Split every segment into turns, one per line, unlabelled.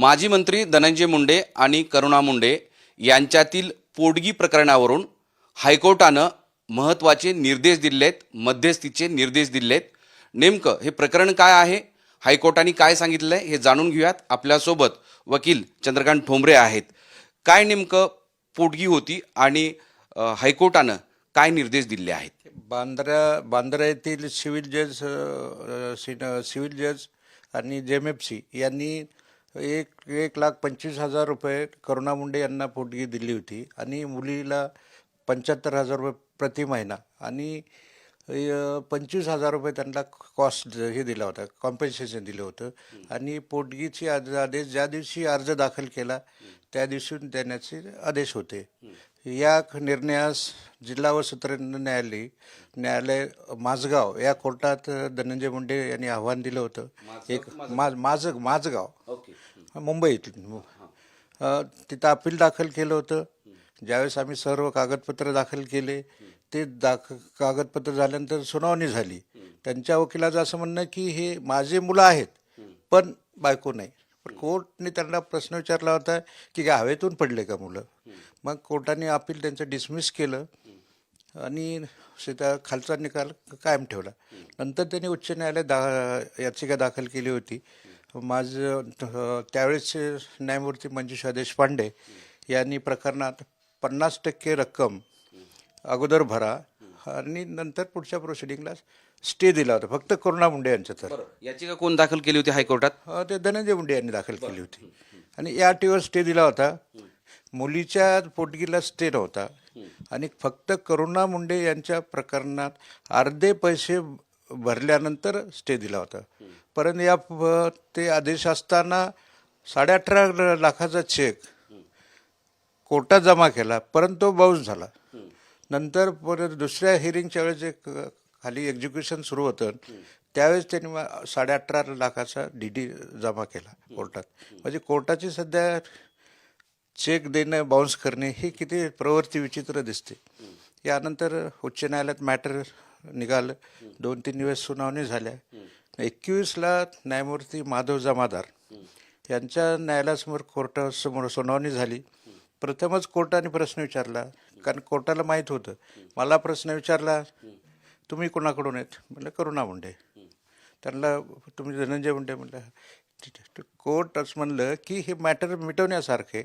माजी मंत्री धनंजय मुंडे आणि करुणा मुंडे यांच्यातील पोटगी प्रकरणावरून हायकोर्टानं महत्त्वाचे निर्देश दिलेत मध्यस्थीचे निर्देश दिलेत. नेमकं हे प्रकरण काय आहे? हायकोर्टाने काय सांगितलं आहे हे जाणून घेऊयात. आपल्यासोबत वकील चंद्रकांत ठोंबरे आहेत. काय नेमकं पोटगी होती आणि हायकोर्टानं काय निर्देश दिले आहेत?
बांद्रा बांद्रा येथील सिव्हिल जज सिन- सिव्हिल जज आणि जे एम एफ सी यांनी एक एक लाख पंचवीस हजार रुपये करुणा मुंडे यांना पोटगी दिली होती आणि मुलीला पंच्याहत्तर हजार रुपये प्रति महिना आणि पंचवीस हजार रुपये त्यांना कॉस्ट हे दिला होता कॉम्पेन्सेशन दिलं होतं. आणि पोटगीची आद- आदेश ज्या दिवशी अर्ज दाखल केला त्या दिवशी देण्याचे आदेश होते. या निर्णयास जिल्हा व सत्र न्यायालय न्यायालय माझगाव या कोर्टात धनंजय मुंडे यांनी आव्हान दिलं होतं. एक माझ माझ माझगाव. मुंबईत अ, तिथं अपील दाखल केलं होतं. ज्यावेळेस आम्ही सर्व कागदपत्र दाखल केले ते दाख कागदपत्र झाल्यानंतर सुनावणी झाली. त्यांच्या वकिलाचं असं म्हणणं की हे माझे मुलं आहेत पण बायको नाही. पण कोर्टने त्यांना प्रश्न विचारला होता की काय हवेतून पडले का मुलं? मग कोर्टाने अपील त्यांचं डिसमिस केलं आणि सीता खालचा निकाल कायम ठेवला. नंतर त्यांनी उच्च न्यायालयात दा याचिका दाखल केली होती. माझं अं, त्यावेळेसचे न्यायमूर्ती मंजुषा देशपांडे यांनी प्रकरणात पन्नास टक्के रक्कम अगोदर भरा आणि नंतर पुढच्या प्रोसिडिंगला स्टे दिला होता. फक्त करुणा मुंडे यांच्या तर.
याचिका कोण दाखल केली होती हायकोर्टात?
ते धनंजय मुंडे यांनी दाखल केली होती. आणि या अटीवर स्टे दिला होता. मुलीच्या पोटगीला स्टे नव्हता. आणि फक्त करुणा मुंडे यांच्या प्रकरणात अर्धे पैसे भरल्यानंतर स्टे दिला होता. परंतु या ते आदेश असताना साडे अठरा लाखाचा चेक कोर्टात जमा केला परंतु तो बाउन्स झाला. नंतर परत दुसऱ्या हिअरिंगच्या वेळेस जे खाली एक्झिक्युशन सुरू होतं. त्यावेळेस त्यांनी साडे अठरा लाखाचा डी डी जमा केला कोर्टात. म्हणजे कोर्टाची सध्या चेक देणं बाउन्स करणे ही किती प्रवृत्ती विचित्र दिसते. यानंतर उच्च न्यायालयात मॅटर निघालं. दोन तीन दिवस सुनावणी झाल्या. एकवीसला न्यायमूर्ती माधव जमादार यांच्या न्यायालयासमोर कोर्टासमोर सुनावणी झाली. प्रथमच कोर्टाने प्रश्न विचारला कारण कोर्टाला माहीत होतं. मला प्रश्न विचारला तुम्ही कोणाकडून आहेत? म्हटलं करुणा मुंडे. त्यांना तुम्ही धनंजय मुंडे? म्हटलं कोर्ट असं म्हणलं की हे मॅटर मिटवण्यासारखे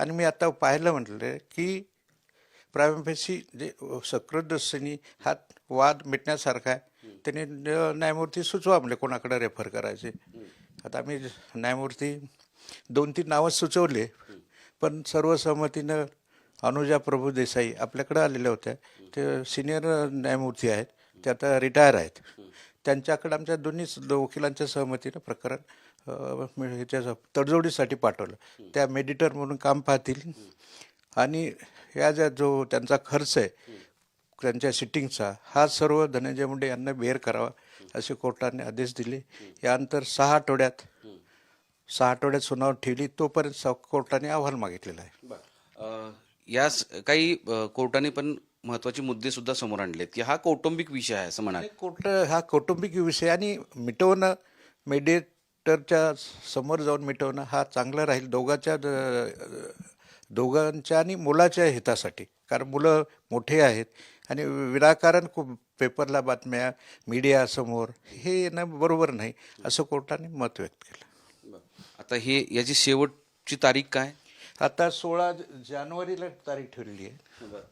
आणि मी आता पाहिलं म्हटलं की प्रायमफेसी जे सकृदस्यनी हा वाद मिटण्यासारखा आहे. त्यांनी न्यायमूर्ती सुचवा म्हणजे कोणाकडे रेफर करायचे. आता आम्ही न्यायमूर्ती दोन तीन नावं सुचवले पण सर्वसहमतीनं अनुजा प्रभू देसाई आपल्याकडे आलेल्या होत्या. ते सिनियर न्यायमूर्ती आहेत ते आता रिटायर आहेत. त्यांच्याकडे आमच्या दोन्ही वकिलांच्या सहमतीनं प्रकरण ह्याच्या तडजोडीसाठी पाठवलं. त्या मेडिटर म्हणून काम पाहतील. आणि या ज्या जो त्यांचा खर्च आहे त्यांच्या सिटिंगचा हा सर्व धनंजय मुंडे यांना बेअर करावा असे कोर्टाने आदेश दिले. यानंतर सहा आठवड्यात सहा आठवड्यात सुनावणी ठेवली तोपर्यंत कोर्टाने अहवाल मागितलेला आहे.
यास काही कोर्टाने पण महत्त्वाचे मुद्दे सुद्धा समोर आणलेत की हा कौटुंबिक विषय आहे असं म्हणाल.
आणि कोर्ट हा कौटुंबिक विषय आणि मिटवणं मेडिएटरच्या समोर जाऊन मिटवणं हा चांगला राहील. दोघांच्या दोघांच्या आणि मुलाच्या हितासाठी. कारण मुलं मोठे आहेत आणि विनाकारण खूप पेपरला बातम्या मीडियासमोर हे येणं बरोबर नाही असं कोर्टाने मत व्यक्त केलं.
आता हे याची शेवटची तारीख काय?
आता सोळा जानेवारीला तारीख ठरलेली आहे.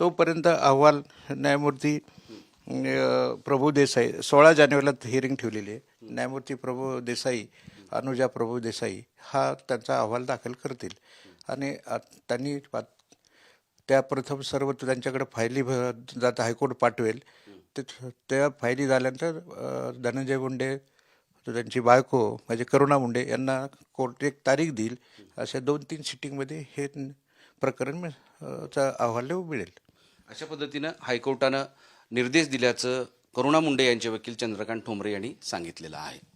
तोपर्यंत अहवाल न्यायमूर्ती प्रभू देसाई सोळा जानेवारीला हिअरिंग ठेवलेली आहे. न्यायमूर्ती प्रभू देसाई अनुजा प्रभू देसाई हा त्यांचा अहवाल दाखल करतील. आणि आ- त्यांनी त्या प्रथम सर्व त्यांच्याकडे फायली भ- जात हायकोर्ट पाठवेल. ते त्या फायली झाल्यानंतर धनंजय मुंडे त्यांची बायको म्हणजे करुणा मुंडे यांना कोर्ट एक तारीख देईल. अशा दोन तीन सिटिंगमध्ये हे प्रकरण चा अहवाल मिळेल.
अशा पद्धतीनं हायकोर्टानं निर्देश दिल्याचं करुणा मुंडे यांचे वकील चंद्रकांत ठोंबरे यांनी सांगितलेलं आहे.